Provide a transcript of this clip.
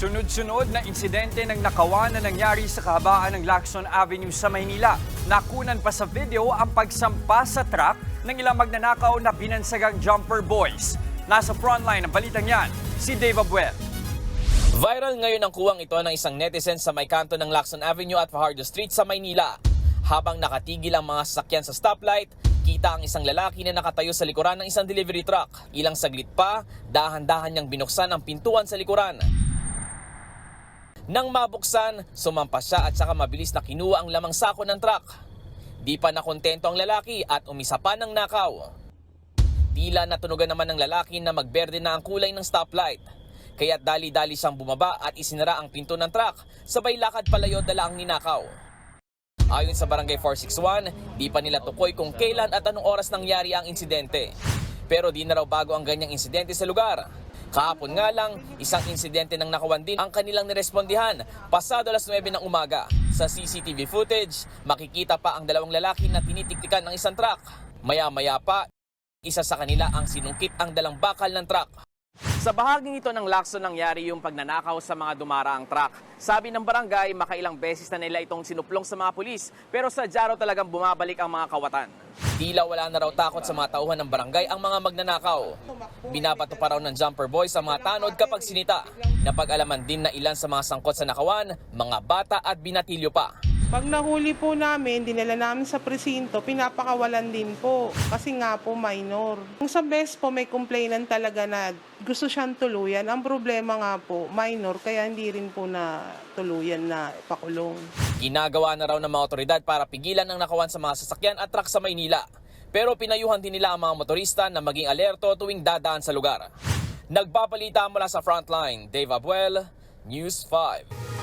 Sunod-sunod na insidente ng nakawan na nangyari sa kahabaan ng Lacson Avenue sa Maynila. Nakunan pa sa video ang pagsampa sa truck ng ilang magnanakaw na binansagang jumper boys. Nasa frontline ng balitang yan, si Dave Abuel. Viral ngayon ang kuwang ito ng isang netizen sa may kanto ng Lacson Avenue at Fajardo Street sa Maynila. Habang nakatigil ang mga sasakyan sa stoplight, kita ang isang lalaki na nakatayo sa likuran ng isang delivery truck. Ilang saglit pa, dahan-dahan niyang binuksan ang pintuan sa likuran. Nang mabuksan, sumampas siya at saka mabilis na kinuha ang lamang sako ng truck. Di pa nakontento ang lalaki at umisa pa ng nakaw. Tila natunugan naman ng lalaki na magberde na ang kulay ng stoplight. Kaya dali-dali siyang bumaba at isinara ang pinto ng truck, sabay lakad palayo dala ang ninakaw. Ayon sa Barangay 461, di pa nila tukoy kung kailan at anong oras nangyari ang insidente. Pero di na raw bago ang ganyang insidente sa lugar. Kahapon nga lang, isang insidente ng nakawan din ang kanilang nirespondihan pasado alas 9 ng umaga. Sa CCTV footage, makikita pa ang dalawang lalaki na tinitiktikan ng isang truck. Maya-maya pa, isa sa kanila ang sinungkit ang dalang bakal ng truck. Sa bahaging ito ng Lacson nangyari yung pagnanakaw sa mga dumaraang truck. Sabi ng barangay, makailang beses na nila itong sinuplong sa mga pulis, pero sa Jaro talagang bumabalik ang mga kawatan. Tila wala na raw takot sa mga tauhan ng barangay ang mga magnanakaw. Binabato pa raw ng jumper boys sa mga tanod kapag sinita. Napag-alaman din na ilan sa mga sangkot sa nakawan, mga bata at binatilyo pa. Pag nahuli po namin, dinala namin sa presinto, pinapakawalan din po. Kasi nga po minor. Kung sa best po may complainant talaga na gusto siyang tuluyan, ang problema nga po, minor, kaya hindi rin po na tuluyan na pakulong. Ginagawa na raw ng mga otoridad para pigilan ang nakawan sa mga sasakyan at truck sa Maynila. Pero pinayuhan din nila ang mga motorista na maging alerto tuwing dadaan sa lugar. Nagpapalita mula sa frontline, Dave Abuel, News 5.